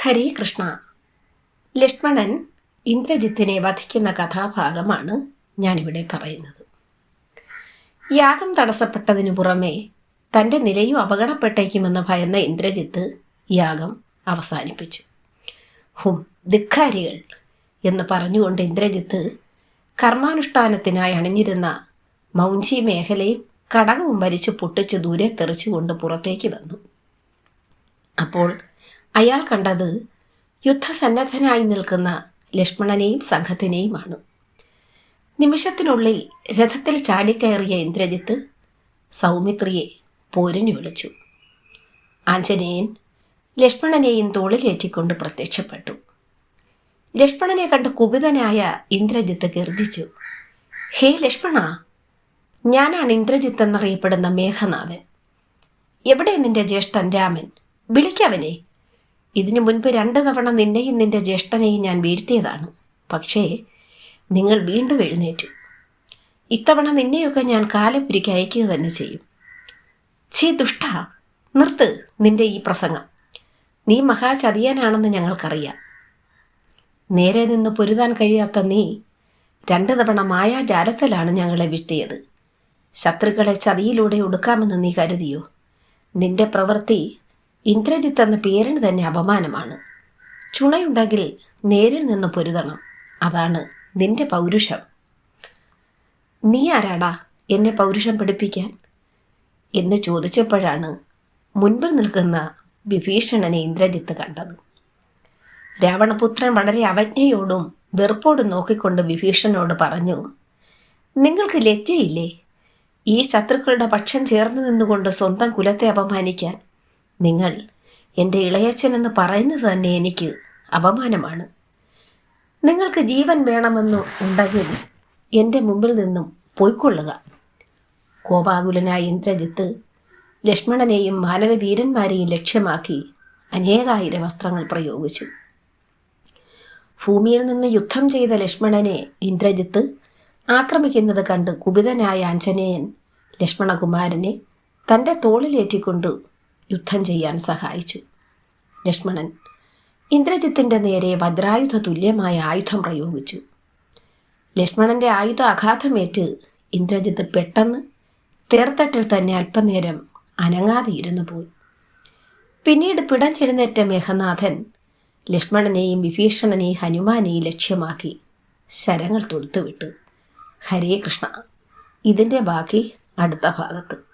ഹരേ കൃഷ്ണ. ലക്ഷ്മണൻ ഇന്ദ്രജിത്തിനെ വധിക്കുന്ന കഥാഭാഗമാണ് ഞാനിവിടെ പറയുന്നത്. യാഗം തടസ്സപ്പെട്ടതിനു പുറമേ തന്റെ നിലയും അപകടപ്പെട്ടേക്കുമെന്ന് ഭയന്ന ഇന്ദ്രജിത്ത് യാഗം അവസാനിപ്പിച്ചു. ഹും ധിക്കാരികൾ എന്ന് പറഞ്ഞുകൊണ്ട് ഇന്ദ്രജിത്ത് കർമാനുഷ്ഠാനത്തിനായി അണിഞ്ഞിരുന്ന മൗഞ്ചി മേഖലയും കടകവും വലിച്ചു പൊട്ടിച്ച് ദൂരെ തെറിച്ചുകൊണ്ട് പുറത്തേക്ക് വന്നു. അപ്പോൾ അയാൾ കണ്ടത് യുദ്ധസന്നദ്ധനായി നിൽക്കുന്ന ലക്ഷ്മണനെയും സംഘത്തിനെയുമാണ്. നിമിഷത്തിനുള്ളിൽ രഥത്തിൽ ചാടിക്കയറിയ ഇന്ദ്രജിത്ത് സൗമിത്രിയെ പോരിന് വിളിച്ചു. ആഞ്ജനേയൻ ലക്ഷ്മണനെയും തോളിലേറ്റിക്കൊണ്ട് പ്രത്യക്ഷപ്പെട്ടു. ലക്ഷ്മണനെ കണ്ട് കുപിതനായ ഇന്ദ്രജിത്ത് ഗർജിച്ചു. ഹേ ലക്ഷ്മണ ഞാനാണ് ഇന്ദ്രജിത്ത് എന്നറിയപ്പെടുന്ന മേഘനാഥൻ. എവിടെ നിന്റെ ജ്യേഷ്ഠൻ രാമൻ? വിളിക്കവനെ ഇതിനു മുൻപ് രണ്ട് തവണ നിന്നെയും നിന്റെ ജ്യേഷ്ഠനെയും ഞാൻ വീഴ്ത്തിയതാണ്. പക്ഷേ നിങ്ങൾ വീണ്ടും എഴുന്നേറ്റു. ഇത്തവണ നിന്നെയൊക്കെ ഞാൻ കാലപ്പുരിക്ക് അയക്കുക തന്നെ ചെയ്യും. ഛേ ദുഷ്ട നിർത്ത് നിന്റെ ഈ പ്രസംഗം. നീ മഹാചതിയനാണെന്ന് ഞങ്ങൾക്കറിയാം. നേരെ നിന്ന് പൊരുതാൻ കഴിയാത്ത നീ രണ്ട് തവണ മായാജാലത്തിലാണ് ഞങ്ങളെ വീഴ്ത്തിയത്. ശത്രുക്കളെ ചതിയിലൂടെ ഒടുക്കാമെന്ന് നീ കരുതിയോ? നിന്റെ പ്രവൃത്തി ഇന്ദ്രജിത്ത് എന്ന പേരിന് തന്നെ അപമാനമാണ്. ചുണയുണ്ടെങ്കിൽ നേരിൽ നിന്ന് പൊരുതണം. അതാണ് നിന്റെ പൗരുഷം. നീ ആരാടാ എന്നെ പൗരുഷം പഠിപ്പിക്കാൻ? എന്ന് ചോദിച്ചപ്പോഴാണ് മുൻപിൽ നിൽക്കുന്ന വിഭീഷണനെ ഇന്ദ്രജിത്ത് കണ്ടത്. രാവണപുത്രൻ വളരെ അവജ്ഞയോടും വെറുപ്പോടും നോക്കിക്കൊണ്ട് വിഭീഷണനോട് പറഞ്ഞു നിങ്ങൾക്ക് ലജ്ജയില്ലേ? ഈ ശത്രുക്കളുടെ പക്ഷം ചേർന്ന് നിന്നുകൊണ്ട് സ്വന്തം കുലത്തെ അപമാനിക്കാൻ നിങ്ങൾ എന്റെ ഇളയച്ചൻ എന്ന് പറയുന്നത് തന്നെ എനിക്ക് അപമാനമാണ്. നിങ്ങൾക്ക് ജീവൻ വേണമെന്ന് ഉണ്ടെങ്കിൽ എന്റെ മുമ്പിൽ നിന്നും പോയിക്കൊള്ളുക. കോപാകുലനായ ഇന്ദ്രജിത്ത് ലക്ഷ്മണനെയും മാനരവീരന്മാരെയും ലക്ഷ്യമാക്കി അനേകായിരം വസ്ത്രങ്ങൾ പ്രയോഗിച്ചു. ഭൂമിയിൽ നിന്ന് യുദ്ധം ചെയ്ത ലക്ഷ്മണനെ ഇന്ദ്രജിത്ത് ആക്രമിക്കുന്നത് കണ്ട് കുപിതനായ ആഞ്ജനേയൻ ലക്ഷ്മണകുമാരനെ തന്റെ തോളിലേറ്റിക്കൊണ്ട് യുദ്ധം ചെയ്യാൻ സഹായിച്ചു. ലക്ഷ്മണൻ ഇന്ദ്രജിത്തിന്റെ നേരെ വജ്രായുധ തുല്യമായ ആയുധം പ്രയോഗിച്ചു. ലക്ഷ്മണന്റെ ആയുധ അഘാതമേറ്റ് ഇന്ദ്രജിത്ത് പെട്ടെന്ന് തേർത്തട്ടിൽ തന്നെ അല്പനേരം അനങ്ങാതെ ഇരുന്നു പോയി. പിന്നീട് പിടഞ്ഞെഴുന്നേറ്റ മേഘനാഥൻ ലക്ഷ്മണനെയും വിഭീഷണനെയും ഹനുമാനെയും ലക്ഷ്യമാക്കി ശരങ്ങൾ തൊടുത്തുവിട്ടു. ഹരേ കൃഷ്ണ ഇതിന്റെ ബാക്കി അടുത്ത ഭാഗത്ത്.